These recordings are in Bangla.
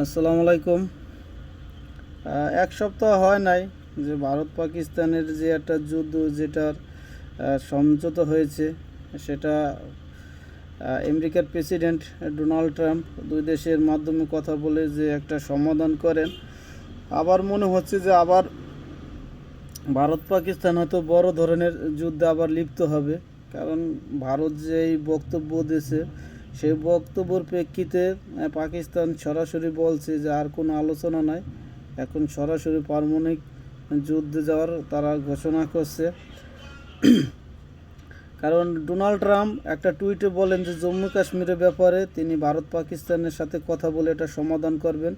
আসসালামু আলাইকুম। এক সপ্তাহ হয় নাই যে ভারত পাকিস্তানের যে একটা যুদ্ধ যেটার সমঝোতা হয়েছে, সেটা আমেরিকার প্রেসিডেন্ট ডোনাল্ড ট্রাম্প দুই দেশের মাধ্যমে কথা বলে যে একটা সমাধান করেন। আবার মনে হচ্ছে যে আবার ভারত পাকিস্তান হয়তো বড় ধরনের যুদ্ধে আবার লিপ্ত হবে, কারণ ভারত যে এই বক্তব্য দিয়েছে সেই বক্তব্যের প্রেক্ষিতে পাকিস্তান সরাসরি বলছে যে আর কোনো আলোচনা নাই। এখন সরাসরি পারমাণবিক যুদ্ধে যাওয়ার তারা ঘোষণা করছে। কারণ ডোনাল্ড ট্রাম্প একটা টুইটে বলেন যে, জম্মু কাশ্মীরের ব্যাপারে তিনি ভারত পাকিস্তানের সাথে কথা বলে এটা সমাধান করবেন।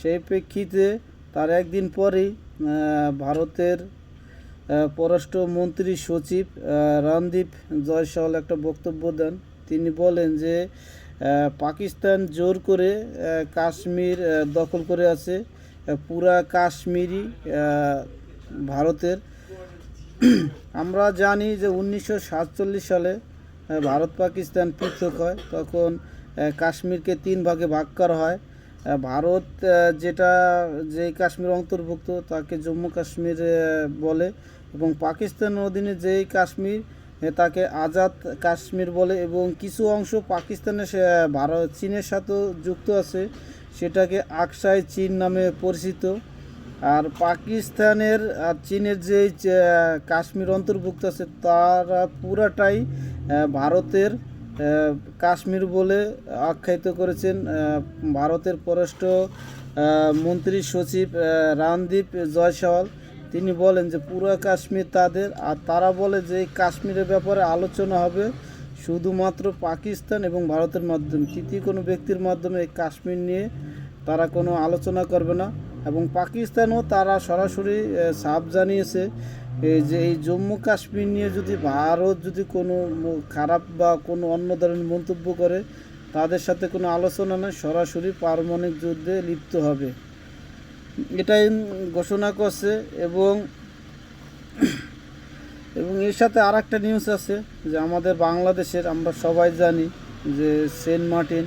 সেই প্রেক্ষিতে তার একদিন পরেই ভারতের পররাষ্ট্রমন্ত্রী সচিব রণদীপ জয়সওয়াল একটা বক্তব্য দেন। তিনি বলেন যে পাকিস্তান জোর করে কাশ্মীর দখল করে আছে। পুরা কাশ্মীরই ভারতের। আমরা জানি যে উনিশশো সাতচল্লিশ সালে ভারত পাকিস্তান পৃথক হয়। তখন কাশ্মীরকে তিন ভাগে ভাগ করা হয়। ভারত যেটা, যে কাশ্মীর অন্তর্ভুক্ত, তাকে জম্মু কাশ্মীর বলে এবং পাকিস্তান অধীনে যেই কাশ্মীর তাকে আজাদ কাশ্মীর বলে এবং কিছু অংশ পাকিস্তানের ভারত চীনের সাথেও যুক্ত আছে। সেটাকে আকসাই চীন নামে পরিচিত। আর পাকিস্তানের আর চীনের যে কাশ্মীর অন্তর্ভুক্ত আছে তারা পুরাটাই ভারতের কাশ্মীর বলে আখ্যায়িত করেছেন। ভারতের পররাষ্ট্র মন্ত্রী সচিব আহ, রণদীপ জয়সওয়াল। তিনি বলেন যে, পুরো কাশ্মীর তাদের, আর তারা বলে যে কাশ্মীরের ব্যাপারে আলোচনা হবে শুধুমাত্র পাকিস্তান এবং ভারতের মাধ্যমে। তৃতীয় কোনো ব্যক্তির মাধ্যমে কাশ্মীর নিয়ে তারা কোনো আলোচনা করবে না। এবং পাকিস্তানও তারা সরাসরি সাফ জানিয়েছে যে এই জম্মু কাশ্মীর নিয়ে যদি ভারত যদি কোনো খারাপ বা কোনো অন্য ধরনের মন্তব্য করে, তাদের সাথে কোনো আলোচনা নয়, সরাসরি পারমাণবিক যুদ্ধে লিপ্ত হবে। এটাই ঘোষণা করছে এবং এবং এর সাথে আর একটা নিউজ আছে যে আমাদের বাংলাদেশের আমরা সবাই জানি যে সেন্ট মার্টিন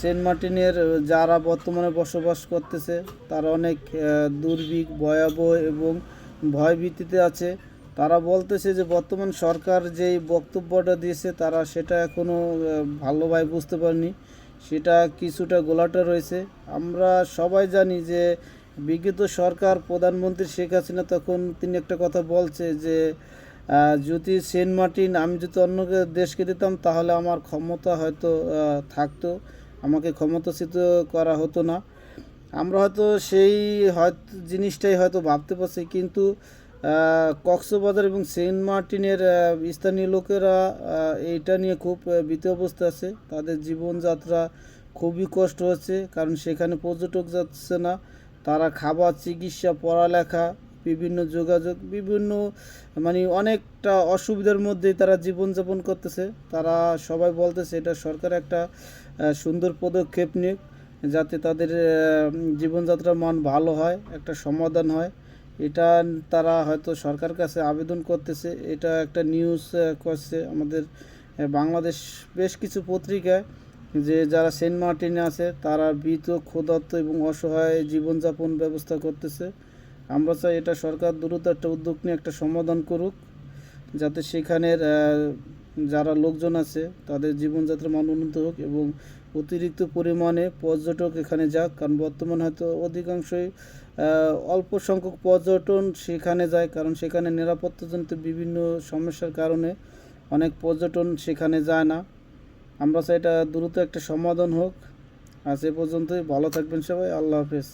সেন্ট মার্টিনের যারা বর্তমানে বসবাস করতেছে তারা অনেক আহ, দুর্ভিক্ষ ভয়াবহ এবং ভয়ভীতিতে আছে। তারা বলতেছে যে বর্তমান সরকার যেই বক্তব্যটা দিয়েছে তারা সেটা এখনও ভালোভাবে বুঝতে পারেনি। সেটা কিছুটা গোলাটা রয়েছে। আমরা সবাই জানি যে বিগত সরকার প্রধানমন্ত্রী শেখ হাসিনা তখন তিনি একটা কথা বলছে যে যদি সেন্ট মার্টিন আমি যদি অন্য দেশকে দিতাম তাহলে আমার ক্ষমতা হয়তো থাকতো। আমাকে ক্ষমতাচ্যুত করা হতো না। আমরা হয়তো সেই হয়তো জিনিসটাই হয়তো ভাবতে পারছি, কিন্তু কক্সবাজার এবং সেন্ট মার্টিনের স্থানীয় লোকেরা এটা নিয়ে খুব বিতে অবস্থা আছে। তাদের জীবনযাত্রা খুবই কষ্ট হচ্ছে, কারণ সেখানে পর্যটক যাচ্ছে না। তারা খাবার, চিকিৎসা, পড়ালেখা, বিভিন্ন যোগাযোগ, বিভিন্ন মানে অনেকটা অসুবিধার মধ্যেই তারা জীবনযাপন করতেছে। তারা সবাই বলতেছে, এটা সরকার একটা সুন্দর পদক্ষেপ নিক, যাতে তাদের জীবনযাত্রার মান ভালো হয়, একটা সমাধান হয়। এটা তারা হয়তো সরকার কাছে আবেদন করতেছে। এটা একটা নিউজ করছে আমাদের বাংলাদেশ বেশ কিছু পত্রিকায় যে যারা সেন্ট মার্টিনে আছে, তারা ভীত, ক্ষুধার্ত এবং অসহায় জীবনযাপন ব্যবস্থা করতেছে। আমরা চাই এটা সরকার দ্রুত একটা উদ্যোগ নিয়ে একটা সমাধান করুক, যাতে সেখানের যারা লোকজন আছে, তাদের জীবনযাত্রার মান উন্নত হোক এবং অতিরিক্ত পরিমাণে পর্যটক এখানে যাক, কারণ বর্তমান হয়তো অধিকাংশই অল্প সংখ্যক পর্যটন সেখানে যায়, কারণ সেখানে নিরাপত্তাজনিত বিভিন্ন সমস্যার কারণে অনেক পর্যটন সেখানে যায় না। আমরা চাই এটা দ্রুত একটা সমাধান হোক। আজ এ পর্যন্তই। ভালো থাকবেন সবাই। আল্লাহ হাফেজ।